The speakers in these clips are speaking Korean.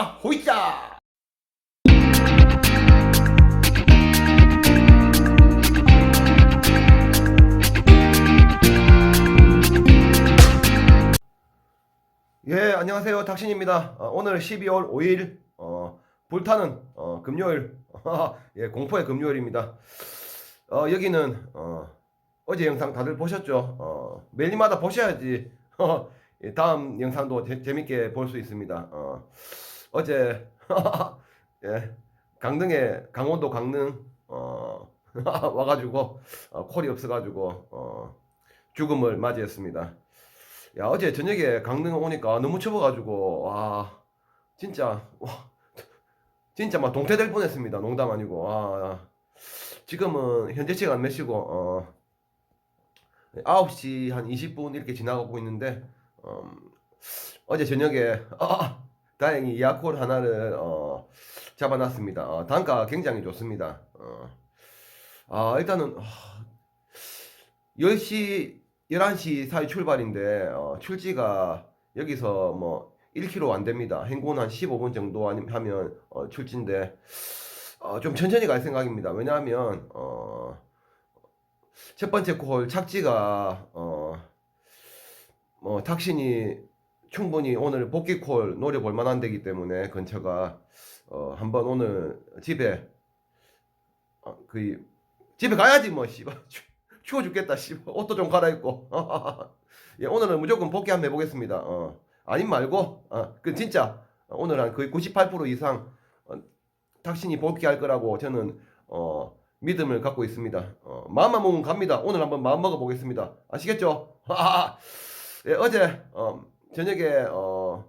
렛츠고 아, 호이자! 예 안녕하세요. 탁신입니다. 어, 오늘 12월 5일 어, 불타는 어, 금요일. 예 공포의 금요일입니다. 어, 여기는 어, 어제 영상 다들 보셨죠? 어, 매일마다 보셔야지. 예, 다음 영상도 재, 재밌게 볼 수 있습니다. 어, 어제 예, 강릉에 강원도 강릉 어, 와가지고 어, 콜이 없어가지고 어, 죽음을 맞이했습니다. 야 어제 저녁에 강릉 오니까 너무 추워가지고 와 진짜 와 진짜 막 동태될 뻔했습니다 농담 아니고. 와 지금은 현재 시간 몇 시고 어 9시 한 20분 이렇게 지나가고 있는데 음, 어제 저녁에 아, 다행히 이아콜 하나를 어, 잡아놨습니다 어, 단가 굉장히 좋습니다 어, 아 일단은 아, 10시 11시 사이 출발인데 어, 출지가 여기서 뭐 1km 안 됩니다. 행군 한 15분 정도 하면 어, 출지인데 어, 좀 천천히 갈 생각입니다. 왜냐하면 어, 첫 번째 콜 착지가 어, 뭐 탁신이 충분히 오늘 복귀 콜 노려볼 만한 데기 때문에 근처가 어, 한번 오늘 집에 어, 그 집에 가야지 뭐 씨발. 추워 죽겠다 씨발. 옷도 좀 갈아입고. 예, 오늘은 무조건 복귀 한번 해보겠습니다. 어. 아님 말고 어, 그 진짜 오늘 한 거의 98% 이상 어, 탁신이 복귀할 거라고 저는 어, 믿음을 갖고 있습니다. 어, 마음만 먹으면 갑니다. 오늘 한번 마음 먹어 보겠습니다. 아시겠죠? 예, 어제 어, 저녁에 어,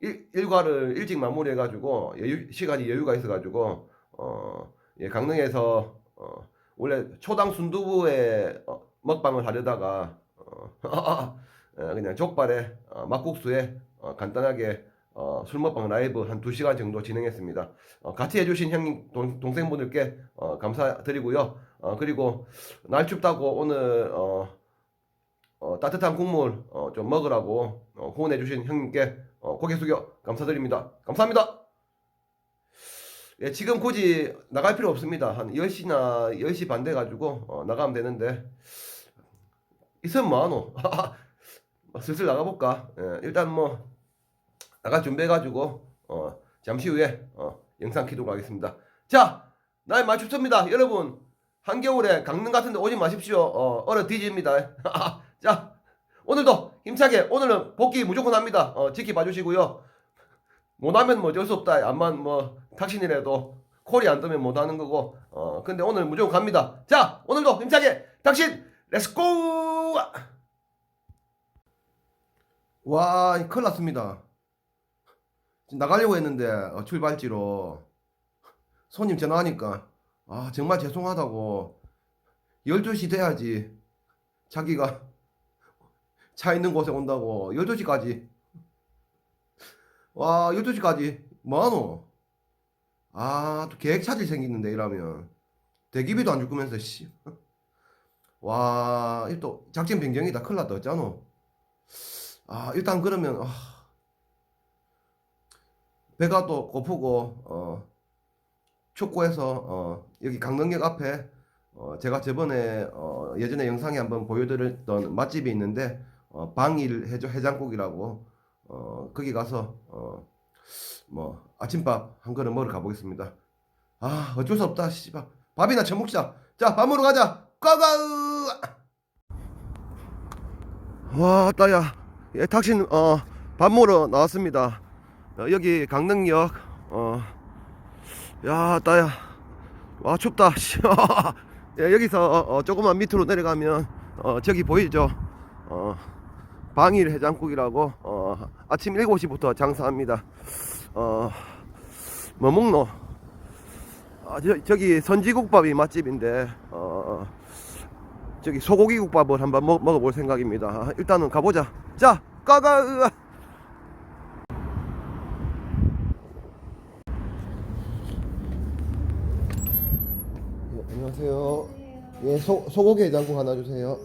일, 일과를 일찍 마무리해 가지고 여유, 시간이 여유가 있어 가지고 어, 예, 강릉에서 어, 원래 초당 순두부에 어, 먹방을 하려다가 어, 어, 그냥 족발에 어, 막국수에 어, 간단하게 어, 술 먹방 라이브 한 2시간 정도 진행했습니다. 어, 같이 해주신 형님 동, 동생분들께 어, 감사드리고요. 어, 그리고 날 춥다고 오늘 어, 어, 따뜻한 국물 어, 좀 먹으라고 어, 후원해 주신 형님께 어, 고개 숙여 감사드립니다. 감사합니다. 예, 지금 굳이 나갈 필요 없습니다. 한 10시나 10시 반 돼가지고 어, 나가면 되는데 있으면 뭐하노? 슬슬 나가볼까? 예, 일단 뭐 나갈 준비해가지고 어, 잠시 후에 어, 영상 키도록 하겠습니다. 자, 날 많이 춥습니다. 여러분 한겨울에 강릉 같은 데 오지 마십시오. 어, 얼어 뒤집니다. 자, 오늘도 힘차게 오늘은 복귀 무조건 합니다. 어, 지켜봐 주시고요. 못하면 뭐 어쩔 수 없다. 암만 뭐 탁신이라도 콜이 안 뜨면 못하는 거고. 어 근데 오늘 무조건 갑니다. 자 오늘도 힘차게 탁신 렛츠고! 와 큰일 났습니다. 지금 나가려고 했는데 어, 출발지로 손님 전화하니까 아 정말 죄송하다고 12시 돼야지 자기가 차 있는 곳에 온다고. 12시까지. 와 12시까지. 뭐하노? 아또 계획 차질 생기는데 이러면. 대기비도 안줄 거면서 씨와이또 작전 변경이다. 큰일 났다. 어쩌노? 아 일단 그러면 아, 배가 또 고프고 어 촉구해서 어 여기 강릉역 앞에 어 제가 저번에 어 예전에 영상에 한번 보여드렸던 맛집이 있는데 어 방일 해조 해장국이라고 어 거기 가서 어 뭐 아침밥 한 그릇 먹으러 가보겠습니다. 아 어쩔 수 없다 씨발 밥이나 처먹자. 자밥 먹으러 가자. 가가. 와 따야 예, 탁신 어 밥 먹으러 나왔습니다. 어, 여기 강릉역 어야 따야 와 춥다. 씨. 예, 여기서 어, 어, 조금만 밑으로 내려가면 어 저기 보이죠? 어 방일 해장국이라고 어, 아침 7시부터 장사합니다. 어, 뭐 먹노? 아, 저, 저기 선지국밥이 맛집인데 어, 저기 소고기 국밥을 한번 먹, 먹어볼 생각입니다. 아, 일단은 가보자. 자, 가가. 으아. 예, 안녕하세요. 예, 소, 소고기 해장국 하나 주세요.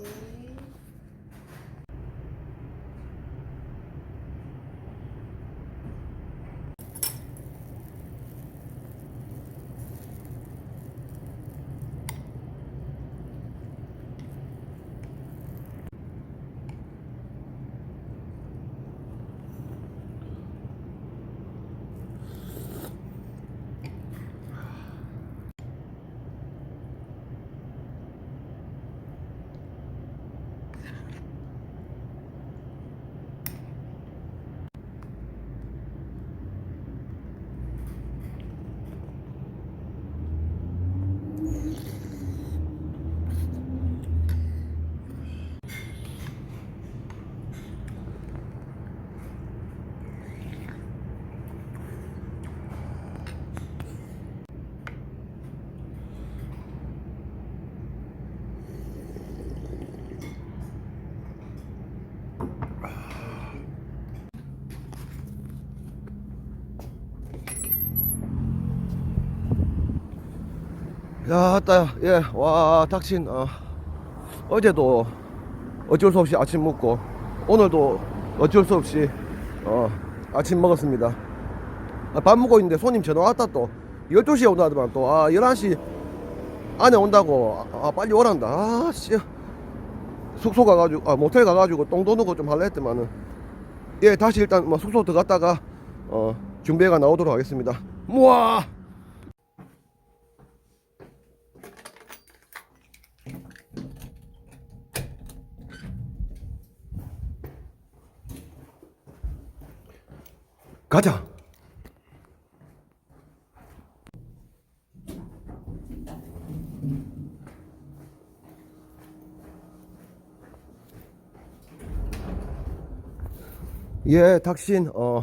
야, 따, 예, 와, 닥친, 어, 어제도 어쩔 수 없이 아침 먹고, 오늘도 어쩔 수 없이, 어, 아침 먹었습니다. 아, 밥 먹고 있는데 손님 전화 왔다 또, 12시에 온다더만 또, 아, 11시 안에 온다고, 아, 빨리 오란다. 아, 씨. 숙소 가가지고, 아, 모텔 가가지고 똥 도는 거좀 할라 했더만은, 예, 다시 일단 뭐 숙소 들어갔다가, 어, 준비해가 나오도록 하겠습니다. 우와! 가자. 예, 닥신 어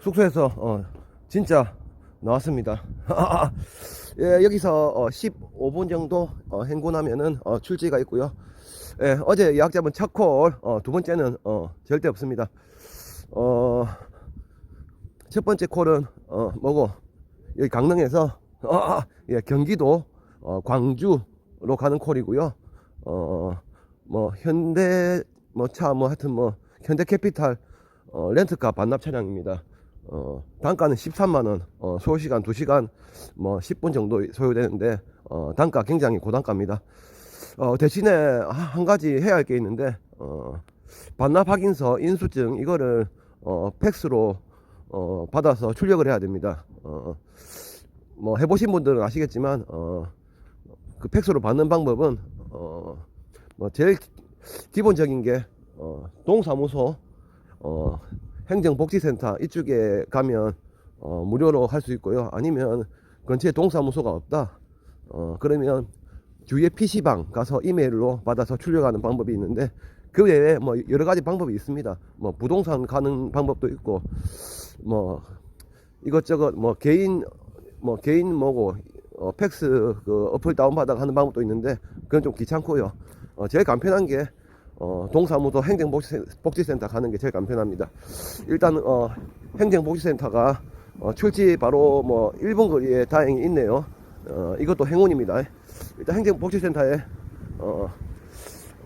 숙소에서 어 진짜 나왔습니다. 예, 여기서 어 15분 정도 어 행군하면은 어 출지가 있고요. 예, 어제 예약 잡은 첫 콜, 어, 두 번째는 어 절대 없습니다. 어, 첫 번째 콜은 어 뭐고 여기 강릉에서 어, 아, 예, 경기도 어, 광주로 가는 콜이고요. 현대 뭐차뭐 하여튼 뭐 현대 캐피탈 어, 렌트카 반납 차량입니다. 어, 단가는 13만 원. 어, 소요 시간 2시간 뭐 10분 정도 소요되는데 어, 단가 굉장히 고단가입니다. 어, 대신에 하- 한 가지 해야 할 게 있는데 어, 반납 확인서 인수증 이거를 어, 팩스로 어, 받아서 출력을 해야 됩니다. 어, 뭐 해보신 분들은 아시겠지만 어, 그 팩스로 받는 방법은 어, 뭐 제일 기- 기본적인 게 어, 동사무소 어, 행정복지센터 이쪽에 가면 어, 무료로 할 수 있고요. 아니면 근처에 동사무소가 없다. 어, 그러면 주위에 PC방 가서 이메일로 받아서 출력하는 방법이 있는데 그 외에 뭐 여러 가지 방법이 있습니다. 뭐 부동산 가는 방법도 있고 뭐 이것저것 뭐 개인 뭐 개인 뭐고 어, 팩스 그 어플 다운받아 하는 방법도 있는데 그건 좀 귀찮고요. 어, 제일 간편한 게 어, 동사무소 행정복지센터 가는 게 제일 간편합니다. 일단 어, 행정복지센터가 어, 출지 바로 뭐 1분 거리에 다행히 있네요. 어, 이것도 행운입니다. 일단 행정복지센터에 어,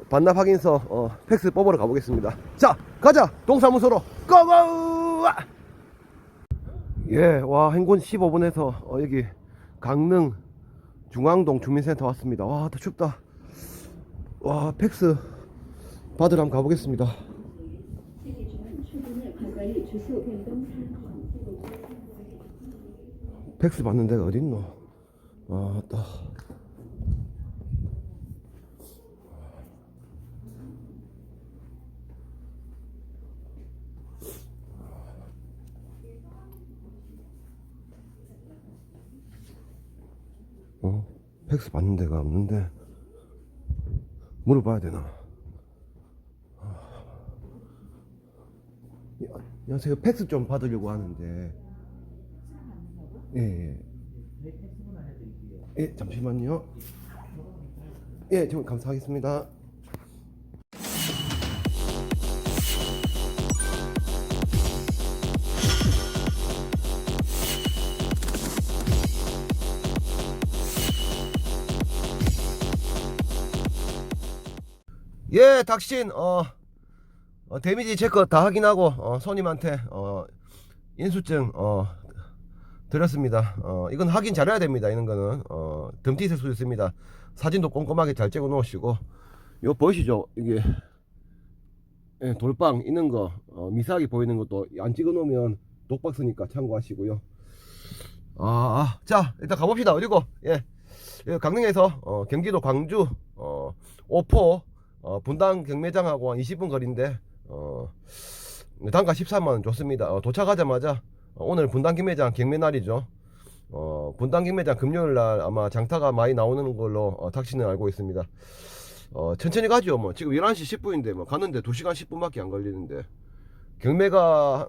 반납 확인서 어, 팩스 뽑으러 가보겠습니다. 자, 가자! 동사무소로 고고! 예, 와, 행군 15분에서 어, 여기 강릉 중앙동 주민센터 왔습니다. 와, 더 춥다. 와, 팩스 받으러 한번 가보겠습니다. 팩스 받는 데가 어딨노? 아, 따. 어? 팩스 받는 데가 없는데 물어봐야 되나? 아. 야, 안녕하세요. 팩스 좀 받으려고 하는데. 예, 예. 예, 잠시만요. 예, 좀 감사하겠습니다. 예, 닥신, 어, 어, 데미지 체크 다 확인하고, 어, 손님한테, 어, 인수증, 어, 드렸습니다. 어, 이건 확인 잘해야 됩니다. 이런 거는 어, 덤티 있을 수 있습니다. 사진도 꼼꼼하게 잘 찍어 놓으시고 요 보이시죠? 이게 예, 돌빵 있는 거 어, 미세하게 보이는 것도 안 찍어 놓으면 독박스니까 참고하시고요. 아, 아, 자 일단 가봅시다. 어디고? 예, 예, 강릉에서 어, 경기도 광주 어, 오포 어, 분당 경매장하고 한 20분 거리인데 어, 단가 13만 원 좋습니다. 어, 도착하자마자 어, 오늘 분당 경매장 경매 날이죠. 어, 분당 경매장 금요일 날 아마 장타가 많이 나오는 걸로 어, 닥치는 알고 있습니다. 어, 천천히 가죠. 뭐 지금 11시 10분인데 뭐 가는데 2시간 10분밖에 안 걸리는데 경매가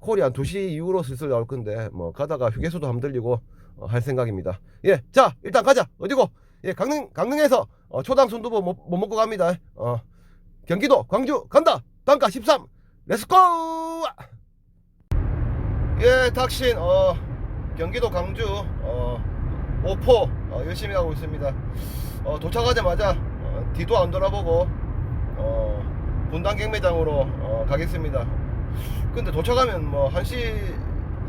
콜이 한 2시 이후로 슬슬 나올 건데 뭐 가다가 휴게소도 한번 들리고 어, 할 생각입니다. 예, 자 일단 가자. 어디고? 예, 강릉 강릉에서 어, 초당 순두부 못, 못 먹고 갑니다. 어, 경기도 광주 간다. 단가 13. 렛츠고! 예, 닥신, 어, 경기도 광주, 어, 오포 어, 열심히 하고 있습니다. 어, 도착하자마자 어, 뒤도 안 돌아보고 어, 분당 경매장으로 어, 가겠습니다. 근데 도착하면 뭐 1시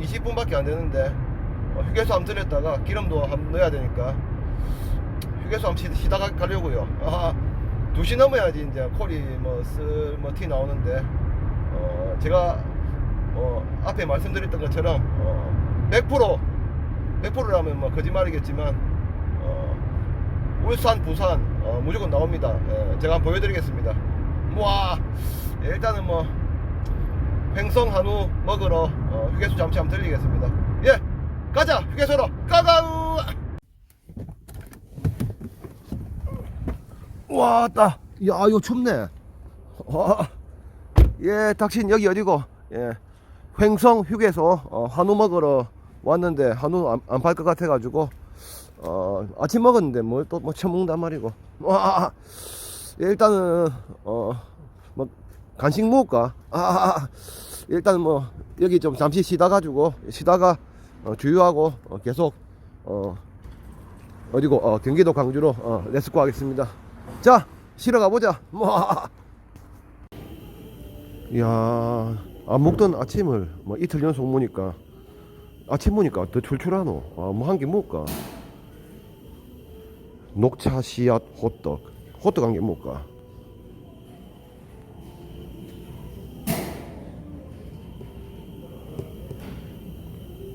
20분밖에 안 되는데 어, 휴게소 한번 들렸다가 기름도 한번 넣어야 되니까 휴게소 한번 쉬- 쉬다 가- 가려고요. 아, 2시 넘어야지 이제 콜이 뭐 쓸 뭐 티 나오는데 어, 제가 어, 앞에 말씀드렸던 것처럼 어, 100% 100%라면 뭐 거짓말이겠지만 어, 울산, 부산 어, 무조건 나옵니다. 예, 제가 한번 보여드리겠습니다. 와 예, 일단은 뭐 횡성 한우 먹으러 어, 휴게소 잠시 한번 들리겠습니다. 예, 가자 휴게소로 가가우. 와따, 야 이거 춥네. 와, 예, 당신 여기 어디고? 예, 횡성 휴게소 어, 한우 먹으러 왔는데 한우 안, 안 팔 것 같아 가지고 어, 아침 먹었는데 뭘 또 뭐 처먹는단 말이고. 와, 예, 일단은 어, 뭐 간식 먹을까? 아, 일단 뭐 여기 좀 잠시 쉬다 가지고 쉬다가 어, 주유하고 어, 계속 어, 어디고 어, 경기도 광주로 어, 렛츠고 하겠습니다. 자, 쉬러 가보자. 뭐. 이야, 안 먹던 아침을 뭐 이틀 연속 먹으니까 아침 먹으니까 더 출출하노. 아, 뭐 한 개 먹을까? 녹차 씨앗 호떡. 호떡 한 개 먹을까?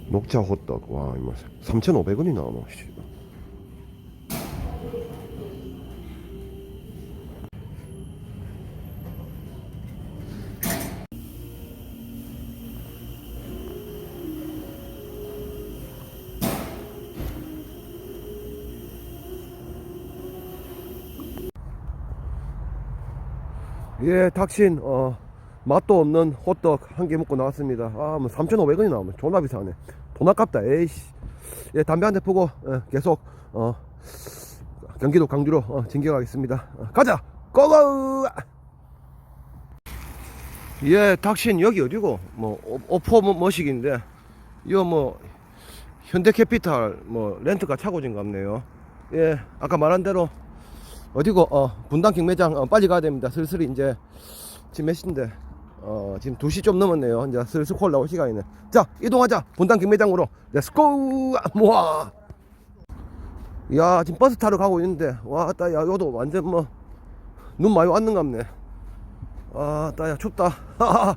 녹차 호떡. 와, 이거 3,500원이 나오 예, 닥신 어 맛도 없는 호떡 한 개 먹고 나왔습니다. 아, 뭐 3,500원이 나오면 존나 비싸네. 돈 아깝다. 에이씨. 예, 담배 한대 pu고 예, 계속 어 경기도 광주로 어, 진격하겠습니다. 어, 가자. 고고! 예, 닥신 여기 어디고? 뭐 오- 오포 뭐- 머식인데 이거 뭐 현대캐피탈 뭐 렌트카 차고진 같네요. 예, 아까 말한 대로 어디고 어 분당 경매장 어, 빨리 가야 됩니다. 슬슬 이제 지금 몇 시인데 어 지금 2시 좀 넘었네요. 이제 슬슬 콜 나올 시간이네. 자 이동하자. 분당 경매장으로. 렛츠고 모아 야 지금 버스 타러 가고 있는데. 와따 야 여도 완전 뭐 눈 많이 왔는갑네. 아따야 춥다.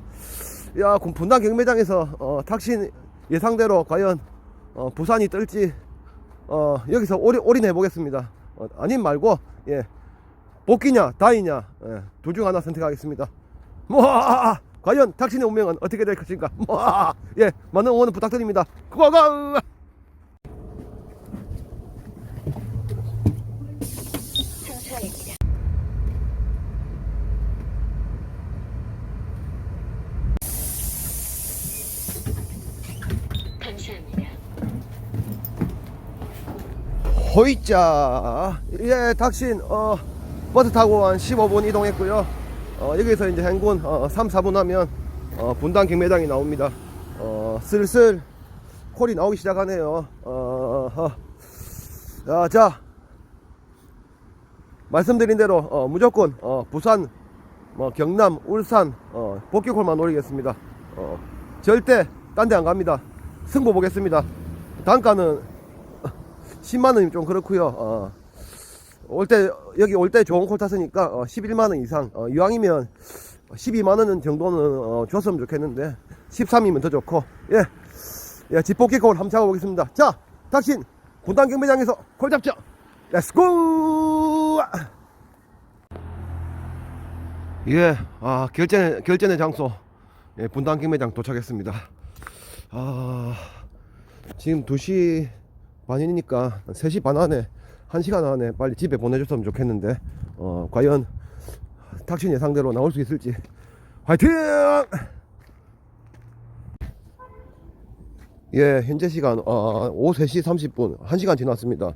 야 분당 경매장에서 어 탁신 예상대로 과연 어 부산이 뜰지 어 여기서 올인, 올인해 보겠습니다 어, 아님 말고 예 복귀냐 다이냐 예, 둘중 하나 선택하겠습니다. 뭐 과연 탁신의 운명은 어떻게 될 것인가? 뭐예 많은 응원 부탁드립니다. 고고 상차입니다. 감사합니다. 호이자. 예 탁신 어 버스 타고 한 15분 이동했고요. 어 여기서 이제 행군 어 3, 4분 하면 어 분당 경매장이 나옵니다. 어 슬슬 콜이 나오기 시작하네요. 어, 어. 자, 자. 말씀드린 대로 어, 무조건 어, 부산 뭐 경남 울산 어, 복귀콜만 노리겠습니다. 어, 절대 딴 데 안 갑니다. 승부 보겠습니다. 단가는 10만 원이면 좀 그렇고요. 어, 올때 여기 올 때 좋은 콜 탔으니까 어, 11만 원 이상. 어, 이왕이면 12만 원 정도는 어, 줬으면 좋겠는데 13이면 더 좋고. 예, 예, 집복기 콜 한번 잡아보겠습니다. 자, 닥신 분당 경매장에서 콜 잡죠. 렛츠고! 예, 아 결전의 결전의 장소 예, 분당 경매장 도착했습니다. 아 지금 2시 반이니까 3시 반 안에 1시간 안에 빨리 집에 보내줬으면 좋겠는데 어 과연 탁신 예상대로 나올 수 있을지. 화이팅! 예 현재 시간 어, 오후 3시 30분 1시간 지났습니다.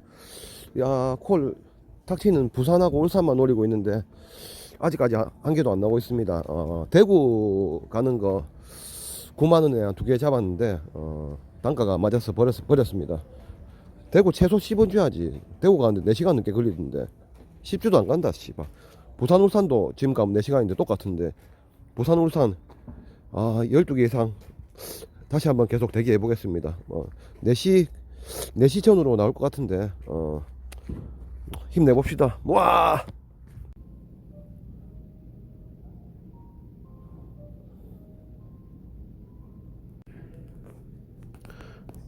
야콜 탁신은 부산하고 울산만 노리고 있는데 아직까지 한- 한 개도 안 나오고 있습니다. 어, 대구 가는 거 9만원에 두 개 잡았는데 어, 단가가 맞아서 버렸, 버렸습니다 대구 최소 10분 줘야지. 대구 가는데 4시간 넘게 걸리던데. 10주도 안 간다, 씨발. 부산 울산도 지금 가면 4시간인데 똑같은데. 부산 울산 아, 12개 이상 다시 한번 계속 대기해 보겠습니다. 어, 4시 4시 전으로 나올 것 같은데. 어. 힘내 봅시다. 와!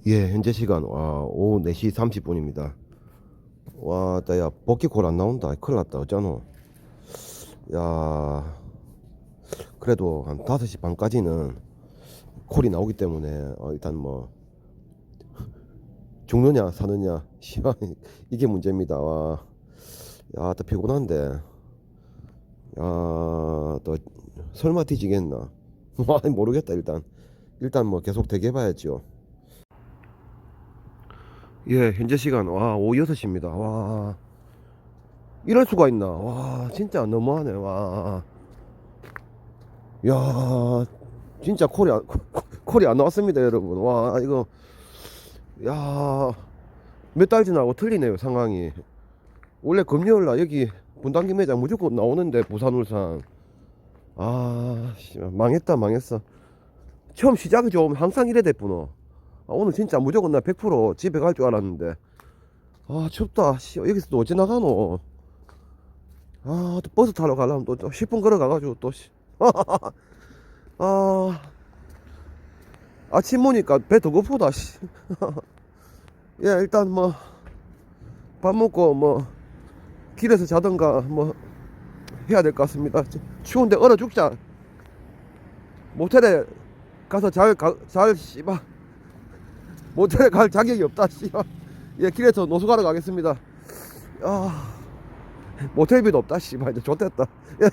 예, 현재 시간 와, 오후 4시 30분입니다. 와, 따야 복귀콜 안 나온다. 큰일 났다. 어쩌노? 야. 그래도 한 5시 반까지는 콜이 나오기 때문에 어, 일단 뭐 죽느냐 사느냐 시간 이게 문제입니다. 와. 야, 또 피곤한데. 야, 또 설마 뒤지겠나? 와, 모르겠다 일단. 일단 뭐 계속 대기해 봐야죠. 예, 현재 시간 와 오후 6시입니다. 와 이럴 수가 있나? 와 진짜 너무하네. 와. 야 진짜 콜이 안, 콜이 안 나왔습니다, 여러분. 와 이거 야 몇 달 지나고 틀리네요 상황이. 원래 금요일 날 여기 분당기 매장 무조건 나오는데 부산 울산. 아 망했다 망했어. 처음 시작이 좀 항상 이래 됐구나. 아, 오늘 진짜 무조건 나 100% 집에 갈 줄 알았는데. 아 춥다. 씨, 여기서 또 어찌 나가노? 아 또 버스 타러 가려면 또 10분 걸어가가지고 또 씨. 아. 아침 보니까 배더 고프다 씨. 예 일단 뭐 밥 먹고 뭐 길에서 자던가 뭐 해야 될 것 같습니다. 추운데 얼어 죽자. 모텔에 가서 잘잘 씨발 모텔에 갈 자격이 없다 씨발 예 길에서 노숙하러 가겠습니다. 아 모텔비도 없다 씨발 이제 좋됐다. 예,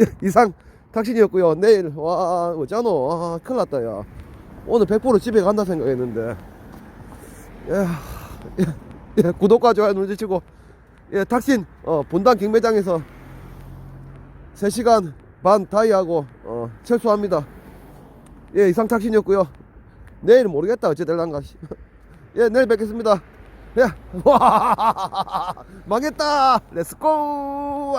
예 이상 탁신이었고요. 내일 와 어쩌노? 아 큰일 났다 야. 오늘 100% 집에 간다 생각했는데. 예, 예, 예 구독과 좋아요 눌러주시고. 예 탁신 어 본당 경매장에서 3시간 반 다이하고 어 철수합니다. 예 이상 탁신이었고요 내일은 모르겠다. 어찌 될란가. 예, 내일 뵙겠습니다. 예, 와, 망했다. 렛츠고!